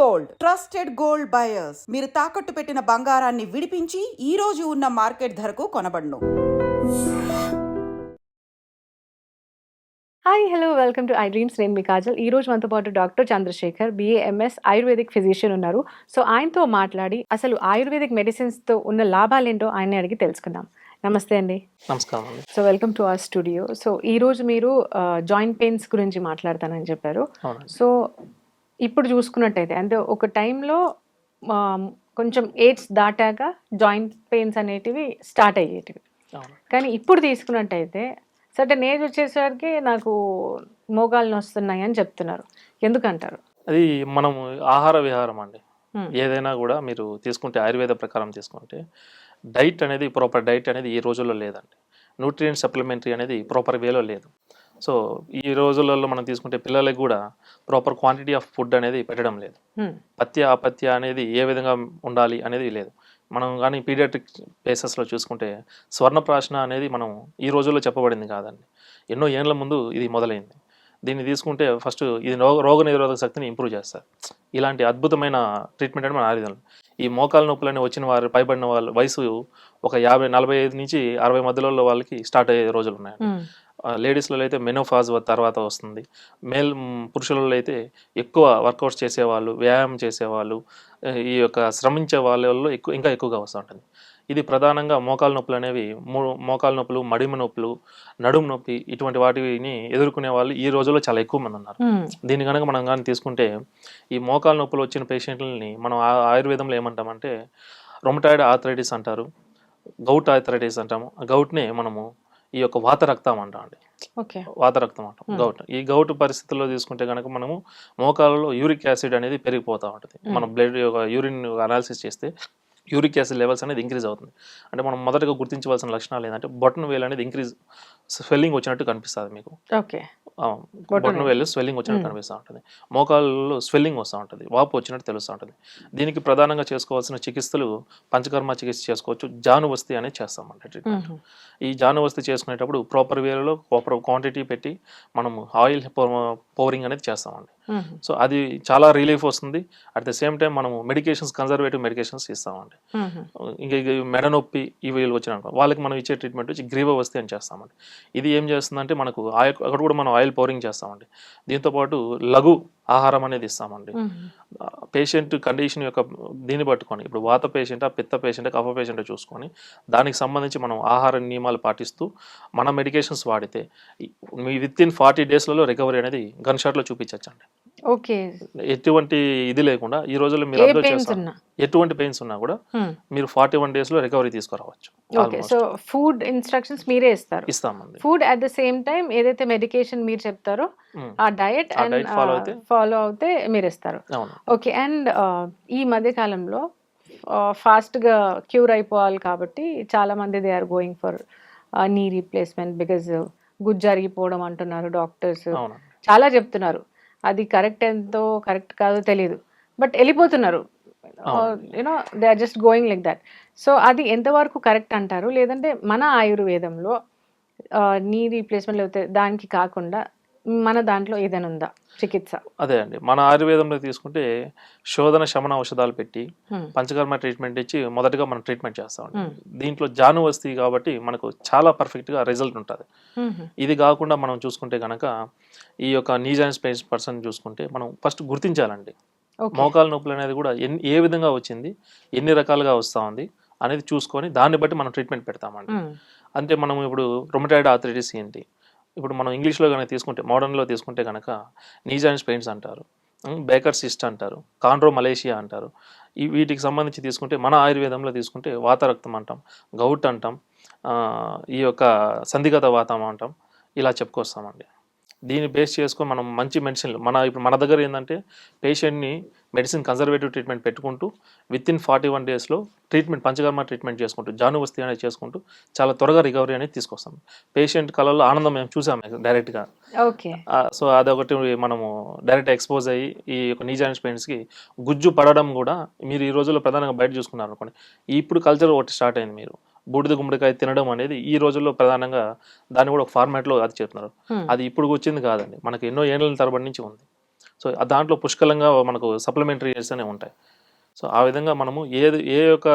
Gold. Trusted gold buyers. మీరు తాకట్టు పెట్టిన బంగారాన్ని విడిపించి ఈ రోజు ఉన్న మార్కెట్ ధరకు కొనబడును. Hi hello welcome to I dreams నేను మీ కాజల్ ఈ రోజు మనతో పాటు doctor Chandrasekhar BAMS ayurvedic physician ఉన్నారు. సో ఆయనతో మాట్లాడి అసలు ఆయుర్వేదిక్ మెడిసిన్స్తో ఉన్న లాభాలేంటో ఆయన్ని అడిగి తెలుసుకుందాం. నమస్తే అండి. నమస్కారం అండి. So welcome to our studio so ఈ రోజు మీరు జాయింట్ పెయిన్స్ గురించి మాట్లాడతానని చెప్పారు. సో ఇప్పుడు చూసుకున్నట్టయితే అంటే ఒక టైంలో కొంచెం ఏజ్ దాటాక జాయింట్ పెయిన్స్ అనేటివి స్టార్ట్ అయ్యేటివి. కానీ ఇప్పుడు తీసుకున్నట్టయితే సర్టన్ ఏజ్ వచ్చేసరికి నాకు మోకాళ్ళు వస్తున్నాయి అని చెప్తున్నారు. ఎందుకంటారు? అది మనం ఆహార విహారం అండి. ఏదైనా కూడా మీరు తీసుకుంటే ఆయుర్వేద ప్రకారం తీసుకుంటే డైట్ అనేది ప్రాపర్ డైట్ అనేది ఈ రోజుల్లో లేదండి. న్యూట్రియంట్ సప్లిమెంటరీ అనేది ప్రాపర్ వేలో లేదు. సో ఈ రోజులలో మనం తీసుకుంటే పిల్లలకి కూడా ప్రాపర్ క్వాంటిటీ ఆఫ్ ఫుడ్ అనేది పెట్టడం లేదు. పత్య అపత్య అనేది ఏ విధంగా ఉండాలి అనేది లేదు. మనం కానీ పీడియాట్రిక్ ప్లేసెస్లో చూసుకుంటే స్వర్ణప్రాశన అనేది మనం ఈ రోజుల్లో చెప్పబడింది కాదండి. ఎన్నో ఏళ్ళ ముందు ఇది మొదలైంది. దీన్ని తీసుకుంటే ఫస్ట్ ఇది రోగ రోగ నిరోధక శక్తిని ఇంప్రూవ్ చేస్తారు. ఇలాంటి అద్భుతమైన ట్రీట్మెంట్ అంటే మన ఆయుర్వేదం ఈ మోకాల నొప్పులని వచ్చిన వారు పైబడిన వాళ్ళ వయసు ఒక యాభై నలభై ఐదు నుంచి అరవై మధ్యలో వాళ్ళకి స్టార్ట్ అయ్యే రోజులు ఉన్నాయి హ్మ్. లేడీస్లో అయితే మెనోఫాజ్ తర్వాత వస్తుంది మేల్ పురుషులలో అయితే ఎక్కువ వర్కౌట్స్ చేసేవాళ్ళు వ్యాయామం చేసేవాళ్ళు ఈ యొక్క శ్రమించే వాళ్ళలో ఎక్కువ ఇంకా ఎక్కువగా వస్తూ ఉంటుంది ఇది ప్రధానంగా మోకాలు నొప్పులు అనేవి మో- మోకాలు నొప్పులు మడిమ నొప్పులు నడుము నొప్పి ఇటువంటి వాటిని ఎదుర్కొనే వాళ్ళు ఈ రోజుల్లో చాలా ఎక్కువ మంది ఉన్నారు. దీన్ని కనుక మనం కానీ తీసుకుంటే ఈ మోకాలు నొప్పులు వచ్చిన పేషెంట్లని మనం ఆయుర్వేదంలో ఏమంటామంటే రొమటాయిడ్ ఆథరైటిస్ అంటారు గౌట్ ఆథరైటిస్ అంటాము గౌట్నే మనము ఈ యొక్క వాత రక్తం అంటాం అండి ఓకే వాత రక్తం అంటాం. గౌట్ ఈ గౌట్ పరిస్థితుల్లో తీసుకుంటే కనుక మనము మోకాలలో యూరిక్ యాసిడ్ అనేది పెరిగిపోతూ ఉంటుంది. మన బ్లడ్ యొక్క యూరిన్ అనాలిసిస్ చేస్తే యూరిక్ యాసిడ్ లెవెల్స్ అనేది ఇంక్రీజ్ అవుతుంది అంటే మనం మొదటగా గుర్తించవలసిన లక్షణాలు ఏంటంటే బొటన్ వేల్ అనేది ఇంక్రీజ్ స్వెల్లింగ్ వచ్చినట్టు కనిపిస్తుంది మీకు ఓకే బొటన వేలు. వేలు స్వెల్లింగ్ వచ్చినట్టు. కనిపిస్తూ ఉంటుంది మోకాళ్ళలో స్వెల్లింగ్ వస్తూ ఉంటుంది వాపు వచ్చినట్టు తెలుస్తూ ఉంటుంది దీనికి ప్రధానంగా చేసుకోవాల్సిన చికిత్సలు పంచకర్మ చికిత్స చేసుకోవచ్చు జానువస్తి అనేది చేస్తామండి ట్రీట్మెంట్. ఈ జానువస్తి చేసుకునేటప్పుడు ప్రాపర్ వేలో ప్రాపర్ క్వాంటిటీ పెట్టి మనము ఆయిల్ పౌరింగ్ అనేది చేస్తామండి. సో అది చాలా రిలీఫ్ వస్తుంది. అట్ ద సేమ్ టైం మనము మెడికేషన్స్ కన్జర్వేటివ్ మెడికేషన్స్ ఇస్తామండి. ఇంకా మెడ నొప్పి ఇవి వచ్చిన వాళ్ళకి మనం ఇచ్చే ట్రీట్మెంట్ వచ్చి గ్రీవవస్తి అని చేస్తామండి. ఇది ఏం చేస్తుందంటే మనకు ఆయ- అక్కడ కూడా మనం ఆయిల్ పౌరింగ్ చేస్తామండి. దీంతోపాటు లఘు ఆహారం అనేది ఇస్తామండి. పేషెంట్ కండిషన్ యొక్క దీన్ని పట్టుకొని ఇప్పుడు వాత పేషెంట్ పిత్త పేషెంట్ కఫ పేషెంట్ చూసుకొని దానికి సంబంధించి మనం ఆహార నియమాలు పాటిస్తూ మన మెడికేషన్స్ వాడితే మీ విత్ ఇన్ ఫార్టీ డేస్లలో రికవరీ అనేది గన్ షాట్లో చూపించచ్చండి ఓకే. ఎటువంటి ఇది లేకుండా ఈ రోజుల్లో మీరు అబ్జర్వ్ చేస్తారు? ఉన్నా. ఎటువంటి పెయిన్స్ ఉన్నా కూడా. మీరు ఫార్టీ వన్ డేస్లో రికవరీ తీసుకురావచ్చు ఓకే. సో ఫుడ్ ఇన్స్ట్రక్షన్స్ మీరే ఇస్తారు. ఇస్తామండి. Food at the same time ఏదైతే మెడికేషన్ మీరు చెప్తారో ఆ డయట్ అండ్? ఫాలో అవుతే మీరు ఇస్తారు. ఓకే. అండ్ ఈ మధ్య కాలంలో ఫాస్ట్గా క్యూర్ అయిపోవాలి కాబట్టి చాలా మంది they are going for knee replacement because గుజ్జు జరిగిపోవడం అంటున్నారు డాక్టర్స్. చాలా చెప్తున్నారు. అది కరెక్ట్ ఎంతో కరెక్ట్ కాదో తెలియదు బట్ వెళ్ళిపోతున్నారు. You know they are just going like that so అది ఎంతవరకు కరెక్ట్ అంటారు? లేదంటే మన ఆయుర్వేదంలో నీ రీప్లేస్మెంట్ లేకపోతే దానికి కాకుండా మన దాంట్లో ఏదైనా ఉందా చికిత్స అదే అండి మన ఆయుర్వేదంలో తీసుకుంటే శోధన శమన ఔషధాలు పెట్టి. పంచకర్మ ట్రీట్మెంట్ ఇచ్చి మొదటగా మనం ట్రీట్మెంట్ చేస్తామండి. దీంట్లో జాను వస్తీ కాబట్టి మనకు చాలా పర్ఫెక్ట్గా రిజల్ట్ ఉంటుంది. ఇది కాకుండా మనం చూసుకుంటే కనుక ఈ యొక్క నీజ్ అండ్ స్పేస్ పర్సన్ చూసుకుంటే మనం ఫస్ట్ గుర్తించాలండి మోకాలు నొప్పులు అనేది కూడా ఎన్ని ఏ విధంగా వచ్చింది ఎన్ని రకాలుగా వస్తూ ఉంది అనేది చూసుకొని దాన్ని బట్టి మనం ట్రీట్మెంట్ పెడతామండి. అంటే మనం ఇప్పుడు రొమటైడ్ ఆథరైటిస్ ఏంటి ఇప్పుడు మనం ఇంగ్లీష్లో కనుక తీసుకుంటే మోడర్న్లో తీసుకుంటే కనుక నీజ్ అండ్ స్పెయిన్స్ అంటారు బేకర్ సిస్ట్ అంటారు కాండ్రో మలేషియా అంటారు. ఈ వీటికి సంబంధించి తీసుకుంటే మన ఆయుర్వేదంలో తీసుకుంటే వాతరక్తం అంటాం గౌట్ అంటాం ఈ యొక్క సంధిగత వాతం అంటాం ఇలా చెప్పుకొస్తామండి. దీన్ని బేస్ చేసుకొని మనం మంచి మెడిసిన్లు మన ఇప్పుడు మన దగ్గర ఏంటంటే పేషెంట్ని మెడిసిన్ కన్జర్వేటివ్ ట్రీట్మెంట్ పెట్టుకుంటూ విత్ ఇన్ ఫార్టీ వన్ డేస్లో ట్రీట్మెంట్ పంచకర్మ ట్రీట్మెంట్ చేసుకుంటూ జానువస్తి అనేది చేసుకుంటూ చాలా త్వరగా రికవరీ అనేది తీసుకొస్తాం. పేషెంట్ కళలో ఆనందం మేము చూసాము డైరెక్ట్గా. ఓకే. సో అదొకటి మనము డైరెక్ట్ ఎక్స్పోజ్ అయ్యి ఈ యొక్క నీజాన్ స్పెయిన్స్కి గుజ్జు పడడం కూడా మీరు ఈ రోజుల్లో ప్రధానంగా బయట చూసుకున్నారు అనుకోండి ఇప్పుడు కల్చర్ ఒకటి స్టార్ట్ అయింది మీరు. బూడిద గుమ్మడికాయ తినడం అనేది ఈ రోజుల్లో ప్రధానంగా దాన్ని కూడా ఒక ఫార్మాట్లో అది చెప్తున్నారు. అది ఇప్పుడు వచ్చింది కాదండి. మనకి ఎన్నో ఏళ్ళ తరబడి నుంచి ఉంది. సో దాంట్లో పుష్కలంగా మనకు సప్లిమెంటరీస్ అనేవి ఉంటాయి. సో ఆ విధంగా మనము ఏది ఏ యొక్క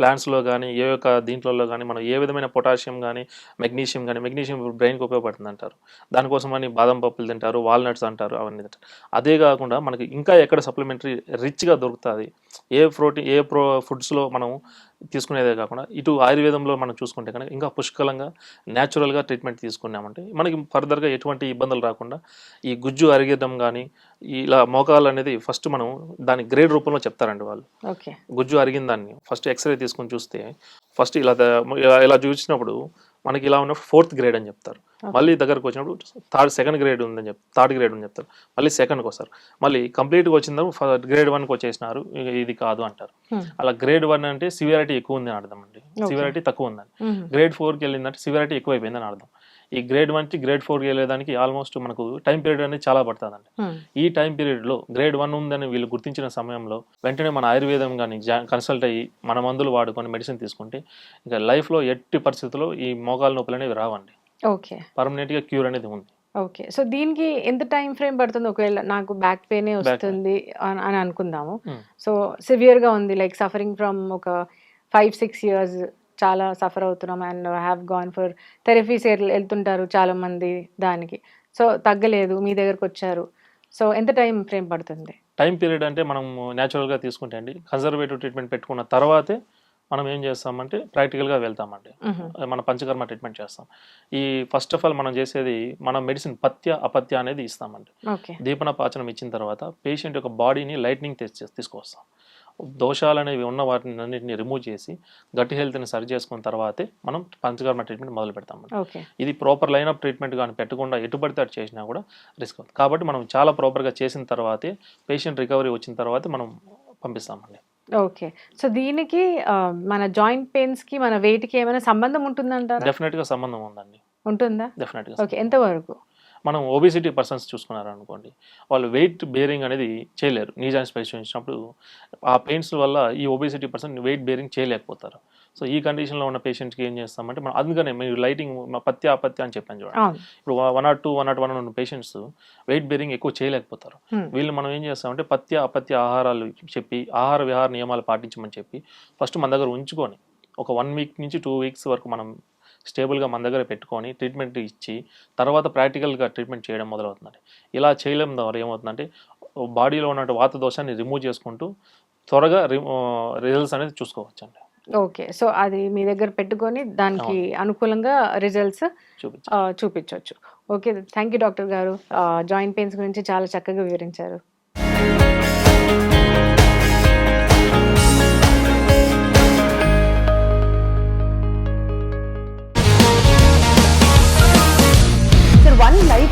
ప్లాంట్స్లో కానీ ఏ యొక్క దీంట్లో కానీ మనం ఏ విధమైన పొటాషియం కానీ మెగ్నీషియం కానీ మెగ్నీషియం బ్రెయిన్కి ఉపయోగపడుతుంది అంటారు దానికోసం అని బాదం పప్పులు తింటారు వాల్నట్స్ అంటారు అవన్నీ తింటారు. అదే కాకుండా మనకి ఇంకా ఎక్కడ సప్లిమెంటరీ రిచ్గా దొరుకుతుంది? ఏ ప్రోటీన్ ఏ ప్రో ఫుడ్స్లో మనం తీసుకునేదే కాకుండా ఇటు ఆయుర్వేదంలో మనం చూసుకుంటే కనుక ఇంకా పుష్కలంగా న్యాచురల్గా ట్రీట్మెంట్ తీసుకున్నామంటే మనకి ఫర్దర్గా ఎటువంటి ఇబ్బందులు రాకుండా ఈ గుజ్జు అరిగేయడం కానీ ఇలా మోకాలు అనేది ఫస్ట్ మనం దాని గ్రేడ్ రూపంలో చెప్తారండి వాళ్ళు. ఓకే. గుజ్జు అరిగిన దాన్ని ఫస్ట్ ఎక్స్రే తీసుకొని చూస్తే ఫస్ట్ ఇలా- ఇలా చూసినప్పుడు మనకి ఇలా ఉన్న ఫోర్త్ గ్రేడ్ అని చెప్తారు. మళ్ళీ దగ్గరకు వచ్చినప్పుడు థర్డ్ సెకండ్ గ్రేడ్ ఉందని చెప్ థర్డ్ గ్రేడ్ అని చెప్తారు. మళ్ళీ సెకండ్కి వస్తారు. మళ్ళీ కంప్లీట్గా వచ్చిన గ్రేడ్ వన్కి వచ్చేసినారు. ఇది కాదు అంటారు. అలా గ్రేడ్ వన్ అంటే సివియారిటీ ఎక్కువ ఉంది అని అర్థం అండి. సివియారిటీ తక్కువ ఉందని. గ్రేడ్ ఫోర్కి వెళ్ళిందంటే సివియారిటీ ఎక్కువైపోయిందని అర్థం. ఈ గ్రేడ్ వన్ నుంచి గ్రేడ్ ఫోర్కి వెళ్ళేదానికి ఆల్మోస్ట్ మనకు టైం పీరియడ్ అనేది చాలా పడుతుందండి. ఈ టైం పీరియడ్లో గ్రేడ్ వన్ ఉందని వీళ్ళు గుర్తించిన సమయంలో వెంటనే మన ఆయుర్వేదం కానీ కన్సల్ట్ అయ్యి మన మందులు వాడుకొని మెడిసిన్ తీసుకుంటే ఇంకా లైఫ్లో ఎట్టి పరిస్థితుల్లో ఈ మోకాల నొప్పులు అనేవి రావండి. ఓకే పర్మనెంట్గా క్యూర్ అనేది ఉంది. ఓకే సో దీనికి ఎంత టైం ఫ్రేమ్ పడుతుంది? ఒకవేళ నాకు బ్యాక్ పెయిన్ వస్తుంది అని అని అనుకుందాము. Hmm. సో సివియర్గా ఉంది లైక్ సఫరింగ్ ఫ్రమ్ ఒక ఫైవ్ సిక్స్ ఇయర్స్ చాలా సఫర్ అవుతున్నాం and have gone for therapies వెళ్తుంటారు చాలా మంది దానికి. సో తగ్గలేదు మీ దగ్గరకు వచ్చారు. సో ఎంత టైం ఫ్రేమ్ పడుతుంది? టైం పీరియడ్ అంటే మనం న్యాచురల్గా తీసుకుంటే అండి కన్జర్వేటివ్ ట్రీట్మెంట్ పెట్టుకున్న తర్వాతే మనం ఏం చేస్తామంటే ప్రాక్టికల్గా వెళ్తామండి. మన పంచకర్మ ట్రీట్మెంట్ చేస్తాం. ఈ ఫస్ట్ ఆఫ్ ఆల్ మనం చేసేది మన మెడిసిన్ పత్య అపత్య అనేది ఇస్తామండి. ఓకే. దీపన పాచనం ఇచ్చిన తర్వాత పేషెంట్ యొక్క బాడీని లైట్నింగ్ తెచ్చి తీసుకొస్తాం దోషాలు అనేవి ఉన్న వాటిని అన్నింటిని రిమూవ్ చేసి గట్టి హెల్త్ని సరి చేసుకున్న తర్వాతే మనం పంచకర్మ ట్రీట్మెంట్ మొదలు ఓకే ఇది ప్రాపర్ లైన్ ఆఫ్ ట్రీట్మెంట్ కానీ పెట్టకుండా ఎటు పడితే అటు చేసినా కూడా రిస్క్ అవుతుంది. కాబట్టి మనం చాలా ప్రాపర్గా చేసిన తర్వాతే పేషెంట్ రికవరీ వచ్చిన తర్వాతే మనం పంపిస్తామండి. ఓకే సో దీనికి మన జాయింట్ పెయిన్స్కి మన weight కి ఏమైనా సంబంధం ఉంటుందంటారా? డెఫినెట్గా సంబంధం ఉందండి. ఉంటుందా? డెఫినెట్గా ఓకే ఎంత వరకు మనం ఓబిసిటీ పర్సన్స్ చూసుకున్నారు అనుకోండి వాళ్ళు వెయిట్ బేరింగ్ అనేది చేయలేరు. నీ జాయింట్స్ ఆ పెయిన్స్ వల్ల ఈ ఓబిసిటీ పర్సన్ వెయిట్ బేరింగ్ చేయలేకపోతారు. సో ఈ కండిషన్లో ఉన్న పేషెంట్స్కి ఏం చేస్తామంటే మనం అందుకనే మీరు లైటింగ్ పత్య అపత్య అని చెప్పాను చూడండి. ఇప్పుడు one nought two one nought one ఉన్న పేషెంట్స్ వెయిట్ బేరింగ్ ఎక్కువ చేయలేకపోతారు. వీళ్ళు మనం ఏం చేస్తామంటే పత్య అపత్య ఆహారాలు చెప్పి ఆహార విహార నియమాలు పాటించమని చెప్పి ఫస్ట్ మన దగ్గర ఉంచుకొని ఒక వన్ వీక్ నుంచి టూ వీక్స్ వరకు మనం స్టేబుల్గా మన దగ్గర పెట్టుకొని ట్రీట్మెంట్ ఇచ్చి తర్వాత ప్రాక్టికల్గా ట్రీట్మెంట్ చేయడం మొదలవుతుందండి. ఇలా చేయడం ద్వారా ఏమవుతుందంటే బాడీలో ఉన్న వాత దోషాన్ని రిమూవ్ చేసుకుంటూ త్వరగా రిజల్ట్స్ అనేది చూసుకోవచ్చండి. ఓకే. సో అది మీ దగ్గర పెట్టుకొని దానికి అనుకూలంగా రిజల్ట్స్ చూపించి చూపించవచ్చు. ఓకే. థ్యాంక్ యూ డాక్టర్ గారు. జాయింట్ పెయిన్స్ గురించి చాలా చక్కగా వివరించారు.